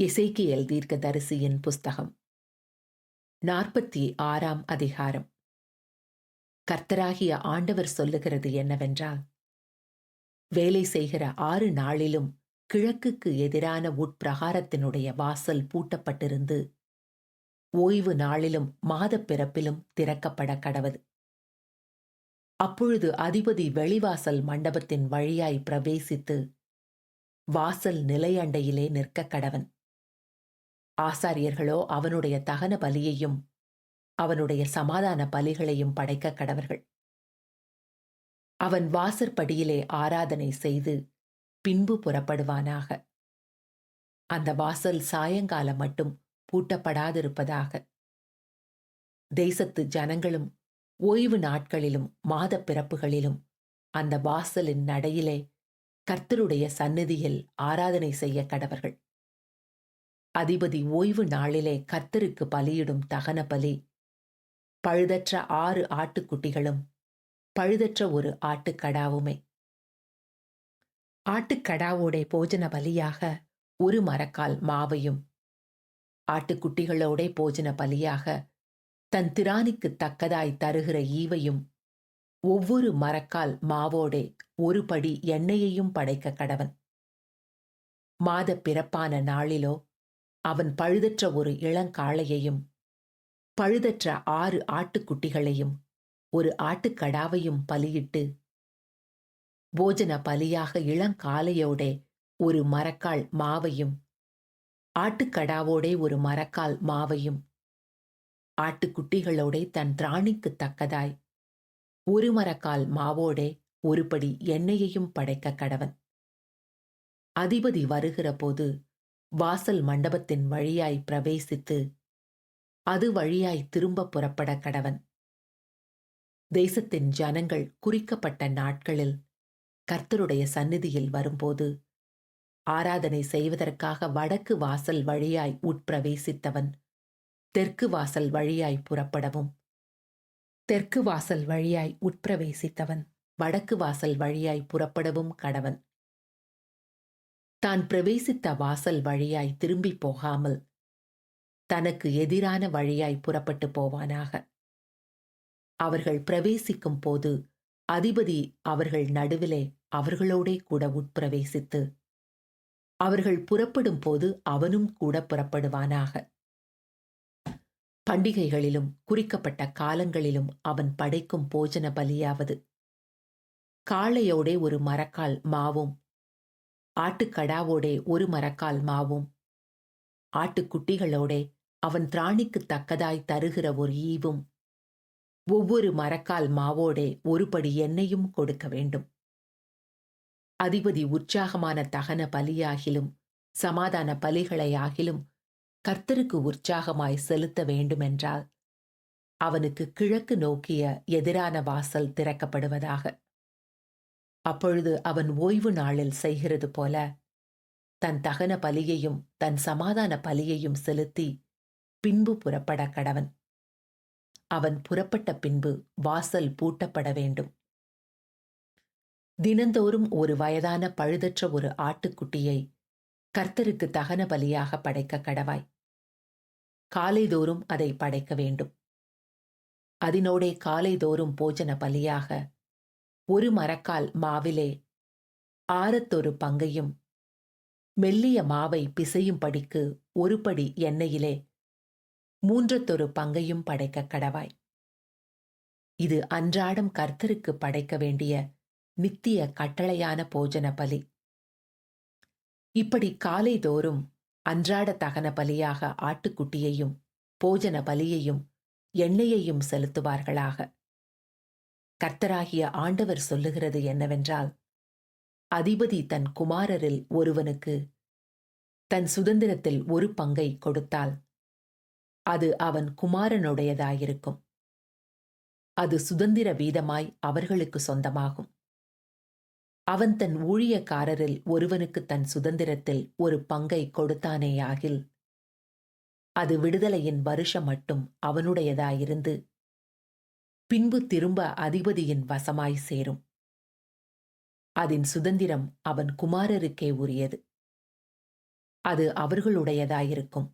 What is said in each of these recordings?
இசைக்கியல் தீர்க்கதரிசியின் புஸ்தகம். நாற்பத்தி ஆறாம் அதிகாரம். கர்த்தராகிய ஆண்டவர் சொல்லுகிறது என்னவென்றால் வேலை செய்கிற ஆறு நாளிலும் கிழக்குக்கு எதிரான உட்பிரகாரத்தினுடைய வாசல் பூட்டப்பட்டிருந்து ஓய்வு நாளிலும் மாதப் பிறப்பிலும் திறக்கப்பட கடவது. அப்பொழுது அதிபதி வெளிவாசல் மண்டபத்தின் வழியாய் பிரவேசித்து வாசல் நிலையண்டையிலே நிற்க கடவன். ஆசாரியர்களோ அவனுடைய தகன பலியையும் அவனுடைய சமாதான பலிகளையும் படைக்க கடவர்கள். அவன் வாசற்படியிலே ஆராதனை செய்து பின்பு புறப்படுவானாக. அந்த வாசல் சாயங்காலம் மட்டும் பூட்டப்படாதிருப்பதாக. தேசத்து ஜனங்களும் ஓய்வு நாட்களிலும் மாத பிறப்புகளிலும் அந்த வாசலின் நடையிலே கர்த்தருடைய சந்நிதியில் ஆராதனை செய்ய கடவர்கள். அதிபதி ஓய்வு நாளிலே கத்தருக்கு பலியிடும் தகன பலி. பழுதற்ற ஆறு ஆட்டுக்குட்டிகளும் பழுதற்ற ஒரு ஆட்டுக்கடாவுமே. ஆட்டுக்கடாவோட போஜன பலியாக ஒரு மரக்கால் மாவையும் ஆட்டுக்குட்டிகளோட போஜன பலியாக தன் திராணிக்கு தக்கதாய் தருகிற ஈவையும் ஒவ்வொரு மரக்கால் மாவோடே ஒரு படி எண்ணெயையும் படைக்க கடவன். மாத பிறப்பான நாளிலோ அவன் பழுதற்ற ஒரு இளங்காளையையும் பழுதற்ற ஆறு ஆட்டுக்குட்டிகளையும் ஒரு ஆட்டுக்கடாவையும் பலியிட்டு போஜன பலியாக இளங்காலையோட ஒரு மரக்கால் மாவையும் ஆட்டுக்கடாவோடே ஒரு மரக்கால் மாவையும் ஆட்டுக்குட்டிகளோடே தன் திராணிக்கு தக்கதாய் ஒரு மரக்கால் மாவோடே ஒருபடி எண்ணெயையும் படைக்க கடவன். அதிபதி வருகிற போது வாசல் மண்டபத்தின் வழியாய் பிரவேசித்து அது வழியாய் திரும்ப புறப்பட கடவன். தேசத்தின் ஜனங்கள் குறிக்கப்பட்ட நாட்களில் கர்த்தருடைய சந்நிதியில் வரும்போது ஆராதனை செய்வதற்காக வடக்கு வாசல் வழியாய் உட்பிரவேசித்தவன் தெற்கு வாசல் வழியாய் புறப்படவும் தெற்கு வாசல் வழியாய் உட்பிரவேசித்தவன் வடக்கு வாசல் வழியாய் புறப்படவும் கடவன். தான் பிரவேசித்த வாசல் வழியாய் திரும்பி போகாமல் தனக்கு எதிரான வழியாய் புறப்பட்டு போவானாக. அவர்கள் பிரவேசிக்கும் போது அதிபதி அவர்கள் நடுவிலே அவர்களோடே கூட உட்பிரவேசித்து அவர்கள் புறப்படும் போது அவனும் கூட புறப்படுவானாக. பண்டிகைகளிலும் குறிக்கப்பட்ட காலங்களிலும் அவன் படைக்கும் போஜன பலியாவது. காளையோடே ஒரு மரக்கால் மாவும் ஆட்டுக்கடாவோடே ஒரு மரக்கால் மாவும். ஆட்டுக்குட்டிகளோடே அவன் திராணிக்கு தக்கதாய் தருகிற ஒரு ஈவும். ஒவ்வொரு மரக்கால் மாவோடே ஒருபடி எண்ணெயும் கொடுக்க வேண்டும். அதிபதி உற்சாகமான தகன பலியாகிலும் சமாதான பலிகளையாகிலும் கர்த்தருக்கு உற்சாகமாய் செலுத்த வேண்டுமென்றால் அவனுக்கு கிழக்கு நோக்கிய எதிரான வாசல் திறக்கப்படுவதாக. அப்பொழுது அவன் ஓய்வு நாளில் செய்கிறது போல தன் தகன பலியையும் தன் சமாதான பலியையும் செலுத்தி பின்பு புறப்பட கடவன். அவன் புறப்பட்ட பின்பு வாசல் பூட்டப்பட வேண்டும். தினந்தோறும் ஒரு வயதான பழுதற்ற ஒரு ஆட்டுக்குட்டியை கர்த்தருக்கு தகன பலியாக படைக்க கடவாய். காலைதோறும் அதை படைக்க வேண்டும். அதனோடே காலைதோறும் போஜன பலியாக ஒரு மரக்கால் மாவிலே ஆறத்தொரு பங்கையும் மெல்லிய மாவை பிசையும் படிக்கு ஒரு படி எண்ணெயிலே மூன்றத்தொரு பங்கையும் படைக்க கடவாய். இது அன்றாடம் கர்த்தருக்கு படைக்க வேண்டிய நித்திய கட்டளையான போஜன பலி. இப்படி காலைதோறும் அன்றாட தகன பலியாக ஆட்டுக்குட்டியையும் போஜன பலியையும் எண்ணெயையும் செலுத்துவார்களாக. கர்த்தராகிய ஆண்டவர் சொல்லுகிறது என்னவென்றால் அதிபதி தன் குமாரரில் ஒருவனுக்கு தன் சுதந்திரத்தில் ஒரு பங்கை கொடுத்தால் அது அவன் குமாரனுடையதாயிருக்கும். அது சுதந்திர வீதமாய் அவர்களுக்கு சொந்தமாகும். அவன் தன் ஊழியக்காரரில் ஒருவனுக்கு தன் சுதந்திரத்தில் ஒரு பங்கை கொடுத்தானேயாகில் அது விடுதலையின் வருஷம் மட்டும் அவனுடையதாயிருந்து பின்பு திரும்ப அதிபதியின் வசமாய் சேரும். அதன் சுதந்திரம் அவன் குமாரருக்கே உரியது. அது அவர்களுடையதாயிருக்கும்.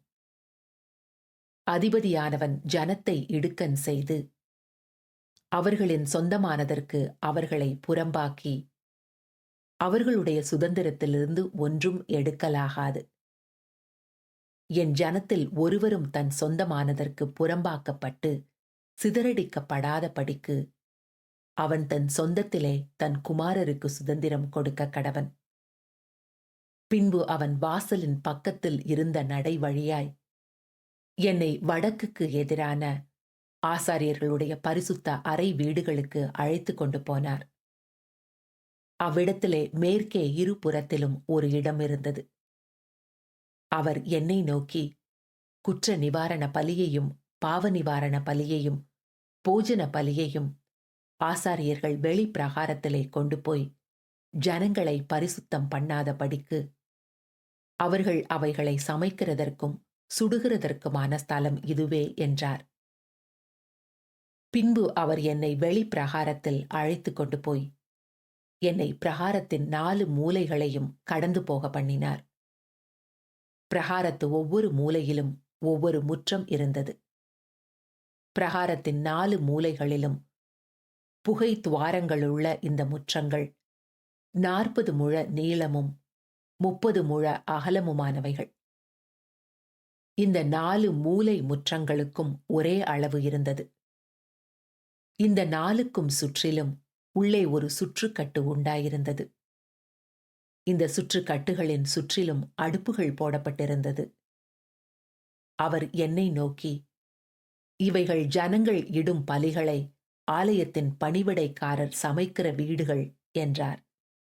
அதிபதியானவன் ஜனத்தை இடுக்கன் செய்து அவர்களின் சொந்தமானதற்கு அவர்களை புறம்பாக்கி அவர்களுடைய சுதந்திரத்திலிருந்து ஒன்றும் எடுக்கலாகாது. என் ஜனத்தில் ஒருவரும் தன் சொந்தமானதற்கு புறம்பாக்கப்பட்டு சிதறடிக்கப்படாதபடிக்கு அவன் தன் சொந்தத்திலே தன் குமாரருக்கு சுதந்திரம் கொடுக்க கடவன். பின்பு அவன் வாசலின் பக்கத்தில் இருந்த நடை வழியாய் என்னை வடக்குக்கு எதிரான ஆசாரியர்களுடைய பரிசுத்த அறை வீடுகளுக்கு அழைத்து கொண்டு போனார். அவ்விடத்திலே மேற்கே இருபுறத்திலும் ஒரு இடம் இருந்தது. அவர் என்னை நோக்கி குற்ற நிவாரண பலியையும் பாவநிவாரண பலியையும் போஜன பலியையும் ஆசாரியர்கள் வெளி பிரகாரத்திலே கொண்டு போய் ஜனங்களை பரிசுத்தம் பண்ணாதபடிக்கு அவர்கள் அவைகளை சமைக்கிறதற்கும் சுடுகிறதற்குமான ஸ்தலம் இதுவே என்றார். பின்பு அவர் என்னை வெளி பிரகாரத்தில் அழைத்து கொண்டு போய் என்னை பிரகாரத்தின் நாலு மூலைகளையும் கடந்து போக பண்ணினார். பிரகாரத்து ஒவ்வொரு மூலையிலும் ஒவ்வொரு முற்றம் இருந்தது. பிரகாரத்தின் நாலு மூலைகளிலும் புகை துவாரங்களுள்ள இந்த முற்றங்கள் நாற்பது முழ நீளமும் முப்பது முழ அகலமுமானவைகள். இந்த நாலு மூலை முற்றங்களுக்கும் ஒரே அளவு இருந்தது. இந்த நாலுக்கும் சுற்றிலும் உள்ளே ஒரு சுற்றுக்கட்டு உண்டாயிருந்தது. இந்த சுற்றுக்கட்டுகளின் சுற்றிலும் அடுப்புகள் போடப்பட்டிருந்தது. அவர் என்னை நோக்கி இவைகள் ஜனங்கள் இடும் பலிகளை ஆலயத்தின் பணிவிடைக்காரர் சமைக்கிற வீடுகள் என்றார்.